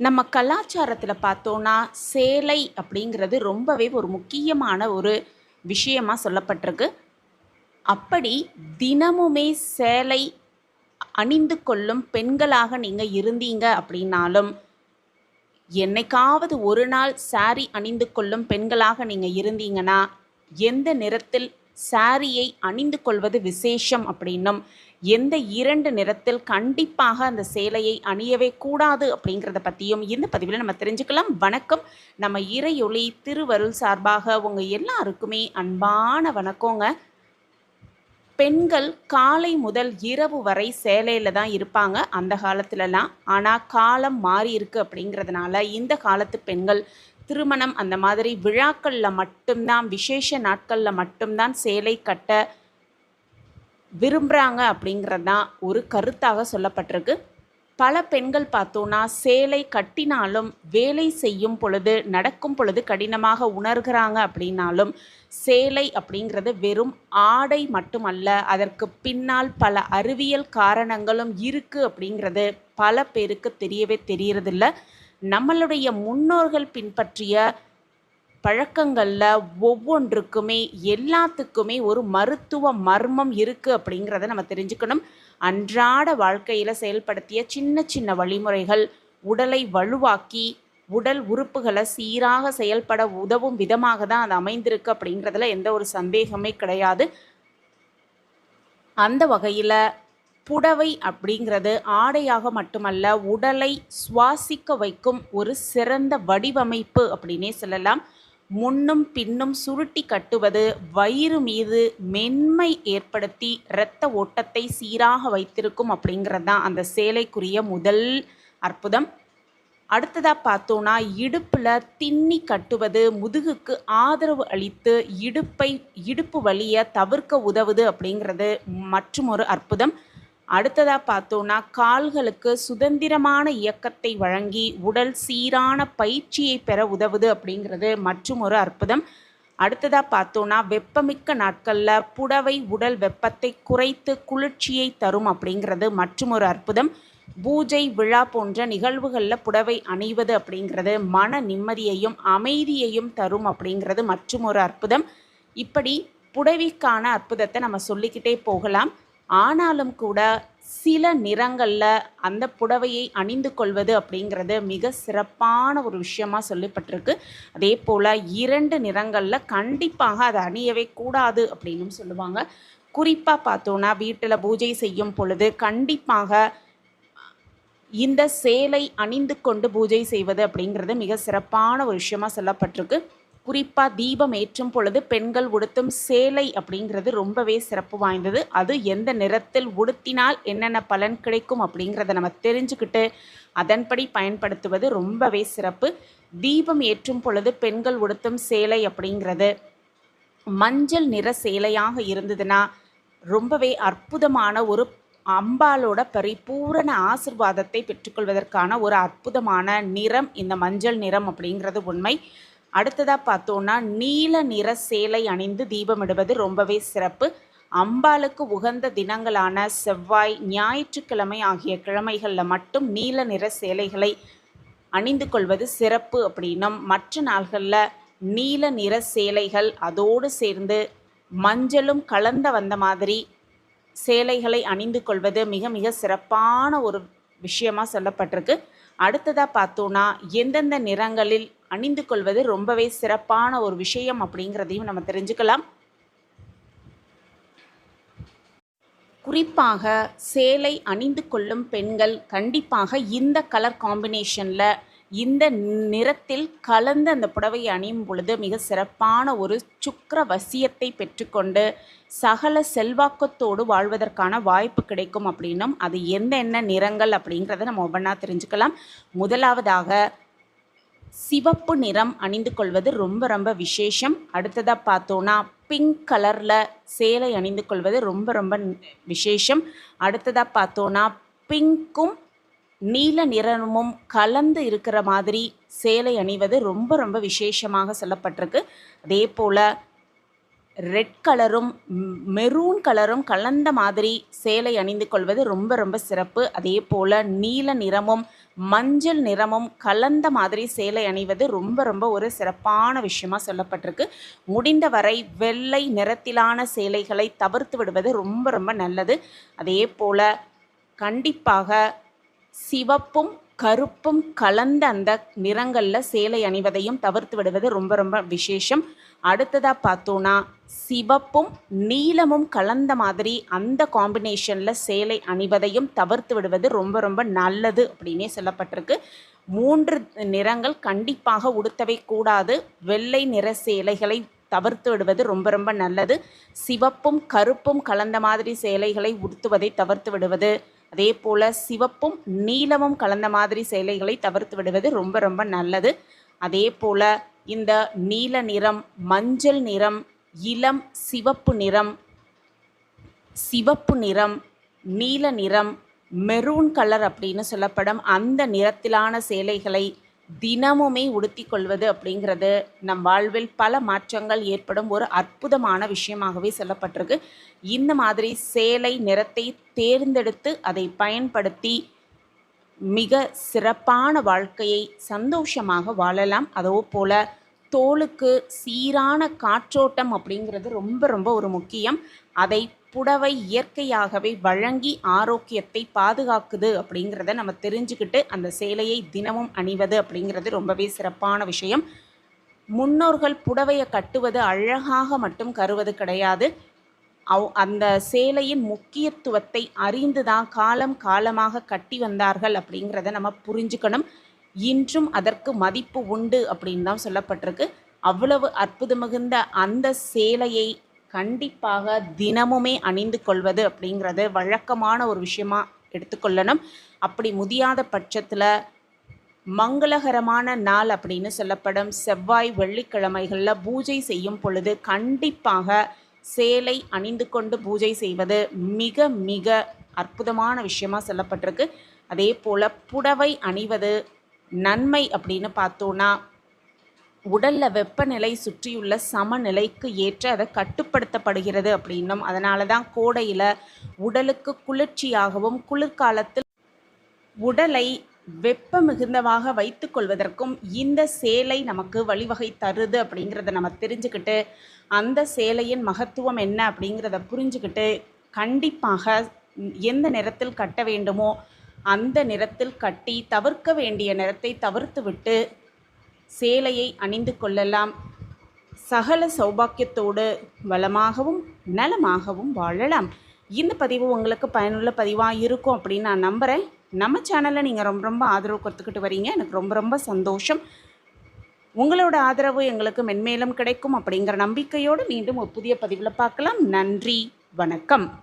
நம்ம கலாச்சாரத்தில் பார்த்தோன்னா சேலை அப்படிங்கிறது ரொம்பவே ஒரு முக்கியமான ஒரு விஷயமாக சொல்லப்பட்டிருக்கு. அப்படி தினமுமே சேலை அணிந்து கொள்ளும் பெண்களாக நீங்கள் இருந்தீங்க அப்படின்னாலும் என்னைக்காவது ஒரு நாள் சாரி அணிந்து கொள்ளும் பெண்களாக நீங்கள் இருந்தீங்கன்னா எந்த நிறத்தில் சாரியை அணிந்து கொள்வது விசேஷம் அப்படின்னும் எந்த இரண்டு நிறத்தில் கண்டிப்பாக அந்த சேலையை அணியவே கூடாது அப்படிங்கிறத பற்றியும் இந்த பதிவில் நம்ம தெரிஞ்சுக்கலாம். வணக்கம். நம்ம இறையொளி திருவருள் சார்பாக உங்கள் எல்லாருக்குமே அன்பான வணக்கங்க. பெண்கள் காலை முதல் இரவு வரை சேலையில் தான் இருப்பாங்க. அந்த காலத்துலலாம். ஆனால் காலம் மாறி இருக்குது அப்படிங்கிறதுனால இந்த காலத்து பெண்கள் திருமணம் அந்த மாதிரி விழாக்களில் மட்டும்தான் விசேஷ நாட்களில் மட்டும்தான் சேலை கட்ட விரும்புகிறாங்க அப்படிங்கிறது தான் ஒரு கருத்தாக சொல்லப்பட்டிருக்கு. பல பெண்கள் பார்த்தோன்னா சேலை கட்டினாலும் வேலை செய்யும் பொழுது நடக்கும் பொழுது கடினமாக உணர்கிறாங்க அப்படின்னாலும் சேலை அப்படிங்கிறது வெறும் ஆடை மட்டுமல்ல அதற்கு பின்னால் பல அறிவியல் காரணங்களும் இருக்குது அப்படிங்கிறது பல பேருக்கு தெரியவே தெரியறதில்ல. நம்மளுடைய முன்னோர்கள் பின்பற்றிய பழக்கங்களில் ஒவ்வொன்றுக்குமே எல்லாத்துக்குமே ஒரு மருத்துவ மர்மம் இருக்குது அப்படிங்கிறத நம்ம தெரிஞ்சுக்கணும். அன்றாட வாழ்க்கையில் செயல்படுத்திய சின்ன சின்ன வழிமுறைகள் உடலை வலுவாக்கி உடல் உறுப்புகளை சீராக செயல்பட உதவும் விதமாக தான் அது அமைந்திருக்கு அப்படிங்கிறதுல எந்த ஒரு சந்தேகமே கிடையாது. அந்த வகையில் புடவை அப்படிங்கிறது ஆடையாக மட்டுமல்ல உடலை சுவாசிக்க வைக்கும் ஒரு சிறந்த வடிவமைப்பு அப்படின்னே சொல்லலாம். முன்னும் பின்னும் சுருட்டி கட்டுவது வயிறு மீது மென்மை ஏற்படுத்தி இரத்த ஓட்டத்தை சீராக வைத்திருக்கும் அப்படிங்கிறது தான் அந்த சேலைக்குரிய முதல் அற்புதம். அடுத்ததாக பார்த்தோன்னா இடுப்பில் திண்ணி கட்டுவது முதுகுக்கு ஆதரவு அளித்து இடுப்பை இடுப்பு வழியை தவிர்க்க உதவுது அப்படிங்கிறது மற்றும் ஒரு அற்புதம். அடுத்ததாக பார்த்தோன்னா கால்களுக்கு சுதந்திரமான இயக்கத்தை வழங்கி உடல் சீரான பயிற்சியை பெற உதவுது அப்படிங்கிறது மற்றும் ஒரு அற்புதம். அடுத்ததாக பார்த்தோன்னா வெப்பமிக்க நாட்களில் புடவை உடல் வெப்பத்தை குறைத்து குளிர்ச்சியை தரும் அப்படிங்கிறது மற்றும் ஒரு அற்புதம். பூஜை விழா போன்ற நிகழ்வுகளில் புடவை அணிவது அப்படிங்கிறது மன நிம்மதியையும் அமைதியையும் தரும் அப்படிங்கிறது மற்றும் ஒரு அற்புதம். இப்படி புடவைக்கான அற்புதத்தை நம்ம சொல்லிக்கிட்டே போகலாம். ஆனாலும் கூட சில நிறங்களில் அந்த புடவையை அணிந்து கொள்வது அப்படிங்கிறது மிக சிறப்பான ஒரு விஷயமாக சொல்லப்பட்டிருக்கு. அதே போல் இரண்டு நிறங்களில் கண்டிப்பாக அதை அணியவே கூடாது அப்படின்னும் சொல்லுவாங்க. குறிப்பாக பார்த்தோன்னா வீட்டில் பூஜை செய்யும் பொழுது கண்டிப்பாக இந்த சேலை அணிந்து கொண்டு பூஜை செய்வது அப்படிங்கிறது மிக சிறப்பான ஒரு விஷயமாக சொல்லப்பட்டிருக்கு. குறிப்பாக தீபம் ஏற்றும் பொழுது பெண்கள் உடுத்தும் சேலை அப்படிங்கிறது ரொம்பவே சிறப்பு வாய்ந்தது. அது எந்த நிறத்தில் உடுத்தினால் என்னென்ன பலன் கிடைக்கும் அப்படிங்கிறத நம்ம தெரிஞ்சுக்கிட்டு அதன்படி பயன்படுத்துவது ரொம்பவே சிறப்பு. தீபம் ஏற்றும் பொழுது பெண்கள் உடுத்தும் சேலை அப்படிங்கிறது மஞ்சள் நிற சேலையாக இருந்ததுன்னா ரொம்பவே அற்புதமான ஒரு அம்பாலோட பரிபூரண ஆசிர்வாதத்தை பெற்றுக்கொள்வதற்கான ஒரு அற்புதமான நிறம் இந்த மஞ்சள் நிறம் அப்படிங்கிறது உண்மை. அடுத்ததாக பார்த்தோன்னா நீல நிற சேலை அணிந்து தீபமிடுவது ரொம்பவே சிறப்பு. அம்பாளுக்கு உகந்த தினங்களான செவ்வாய் ஞாயிற்றுக்கிழமை ஆகிய கிழமைகளில் மட்டும் நீல நிற சேலைகளை அணிந்து கொள்வது சிறப்பு அப்படின்னும். மற்ற நாள்களில் நீல நிற சேலைகள் அதோடு சேர்ந்து மஞ்சளும் கலந்த வந்த மாதிரி சேலைகளை அணிந்து கொள்வது மிக மிக சிறப்பான ஒரு விஷயமாக சொல்லப்பட்டிருக்கு. அடுத்ததாக பார்த்தோன்னா எந்தெந்த நிறங்களில் அணிந்து கொள்வது ரொம்பவே சிறப்பான ஒரு விஷயம் அப்படிங்கிறதையும் நம்ம தெரிஞ்சுக்கலாம். குறிப்பாக சேலை அணிந்து கொள்ளும் பெண்கள் கண்டிப்பாக இந்த கலர் காம்பினேஷனில் இந்த நிறத்தில் கலந்த அந்த புடவையை அணியும் பொழுது மிக சிறப்பான ஒரு சுக்கர வசியத்தை பெற்றுக்கொண்டு சகல செல்வாக்கத்தோடு வாழ்வதற்கான வாய்ப்பு கிடைக்கும் அப்படின்னும் அது என்னென்ன நிறங்கள் அப்படிங்கிறத நம்ம ஒவ்வொன்றா தெரிஞ்சுக்கலாம். முதலாவதாக சிவப்பு நிறம் அணிந்து கொள்வது ரொம்ப ரொம்ப விசேஷம். அடுத்ததாக பார்த்தோன்னா பிங்க் கலரில் சேலை அணிந்து கொள்வது ரொம்ப ரொம்ப விசேஷம். அடுத்ததாக பார்த்தோன்னா பிங்க்கும் நீல நிறமும் கலந்து இருக்கிற மாதிரி சேலை அணிவது ரொம்ப ரொம்ப விசேஷமாக சொல்லப்பட்டிருக்கு. அதே போல் ரெட் கலரும் மெரூன் கலரும் கலந்த மாதிரி சேலை அணிந்து கொள்வது ரொம்ப ரொம்ப சிறப்பு. அதே போல் நீல நிறமும் மஞ்சள் நிறமும் கலந்த மாதிரி சேலை அணிவது ரொம்ப ரொம்ப ஒரு சிறப்பான விஷயமாக சொல்லப்பட்டிருக்கு. முடிந்தவரை வெள்ளை நிறத்திலான சேலைகளை தவிர்த்து விடுவது ரொம்ப ரொம்ப நல்லது. அதே போல் கண்டிப்பாக சிவப்பும் கருப்பும் கலந்த அந்த நிறங்களில் சேலை அணிவதையும் தவிர்த்து விடுவது ரொம்ப ரொம்ப விசேஷம். அடுத்ததாக பார்த்தோன்னா சிவப்பும் நீலமும் கலந்த மாதிரி அந்த காம்பினேஷனில் சேலை அணிவதையும் தவிர்த்து விடுவது ரொம்ப ரொம்ப நல்லது அப்படின்னே சொல்லப்பட்டிருக்கு. மூன்று நிறங்கள் கண்டிப்பாக உடுத்தவே கூடாது. வெள்ளை நிற சேலைகளை தவிர்த்து விடுவது ரொம்ப ரொம்ப நல்லது. சிவப்பும் கருப்பும் கலந்த மாதிரி சேலைகளை உடுத்துவதை தவிர்த்து விடுவது. அதே போல் சிவப்பும் நீலமும் கலந்த மாதிரி சேலைகளை தவிர்த்து விடுவது ரொம்ப ரொம்ப நல்லது. அதே போல் இந்த நீல நிறம் மஞ்சள் நிறம் இளம் சிவப்பு நிறம் சிவப்பு நிறம் நீல நிறம் மெரூன் கலர் அப்படின்னு சொல்லப்படும் அந்த நிறத்திலான சேலைகளை தினமுமே உடுத்தி கொள்வது அப்படிங்கிறது நம் வாழ்வில் பல மாற்றங்கள் ஏற்படும் ஒரு அற்புதமான விஷயமாகவே சொல்லப்பட்டிருக்கு. இந்த மாதிரி சேலை நிறத்தை தேர்ந்தெடுத்து அதை பயன்படுத்தி மிக சிறப்பான வாழ்க்கையை சந்தோஷமாக வாழலாம். அதோ போல தோலுக்கு சீரான காற்றோட்டம் அப்படிங்கிறது ரொம்ப ரொம்ப ஒரு முக்கியம். அதை புடவை இயற்கையாகவே வழங்கி ஆரோக்கியத்தை பாதுகாக்குது அப்படிங்கிறத நம்ம தெரிஞ்சுக்கிட்டு அந்த சேலையை தினமும் அணிவது அப்படிங்கிறது ரொம்பவே சிறப்பான விஷயம். முன்னோர்கள் புடவையை கட்டுவது அழகாக மட்டும் கருவது கிடையாது. அவ் அந்த சேலையின் முக்கியத்துவத்தை அறிந்து தான் காலம் காலமாக கட்டி வந்தார்கள் அப்படிங்கிறத நம்ம புரிஞ்சுக்கணும். இன்றும் அதற்கு மதிப்பு உண்டு அப்படின்னு தான் சொல்லப்பட்டிருக்கு. அவ்வளவு அற்புதம் மிகுந்த அந்த சேலையை கண்டிப்பாக தினமுமே அணிந்து கொள்வது அப்படிங்கிறது வழக்கமான ஒரு விஷயமா எடுத்துக்கொள்ளணும் அப்படி முடியாத பட்சத்தில் மங்களகரமான நாள் அப்படின்னு சொல்லப்படும். செவ்வாய் வெள்ளிக்கிழமைகளில் பூஜை செய்யும் பொழுது கண்டிப்பாக சேலை அணிந்து கொண்டு பூஜை செய்வது மிக மிக அற்புதமான விஷயமாக சொல்லப்பட்டிருக்கு. அதே போல் புடவை அணிவது நன்மை அப்படின்னு பார்த்தோன்னா உடலில் வெப்பநிலை சுற்றியுள்ள சமநிலைக்கு ஏற்ற அதை கட்டுப்படுத்தப்படுகிறது அப்படின்னும். அதனால தான் கோடையில் உடலுக்கு குளிர்ச்சியாகவும் குளிர்காலத்தில் உடலை வெப்ப மிகுந்தவாக வைத்து கொள்வதற்கும் இந்த சேலை நமக்கு வழிவகை தருது அப்படிங்கிறத நம்ம தெரிஞ்சுக்கிட்டு அந்த சேலையின் மகத்துவம் என்ன அப்படிங்கிறத புரிஞ்சுக்கிட்டு கண்டிப்பாக எந்த நிறத்தில் கட்ட வேண்டுமோ அந்த நிறத்தில் கட்டி தவிர்க்க வேண்டிய நிறத்தை தவிர்த்து விட்டு சேலையை அணிந்து கொள்ளலாம். சகல சௌபாக்கியத்தோடு வளமாகவும் நலமாகவும் வாழலாம். இந்த பதிவு உங்களுக்கு பயனுள்ள பதிவாக இருக்கும் அப்படின்னு நான் நம்புகிறேன் நம்ம சேனலில் நீங்கள் ரொம்ப ரொம்ப ஆதரவு கொடுத்துக்கிட்டு வரீங்க. எனக்கு ரொம்ப ரொம்ப சந்தோஷம். உங்களோட ஆதரவு எங்களுக்கு மென்மேலும் கிடைக்கும் அப்படிங்கிற நம்பிக்கையோடு மீண்டும் ஒரு புதிய பதிவில் பார்க்கலாம். நன்றி. வணக்கம்.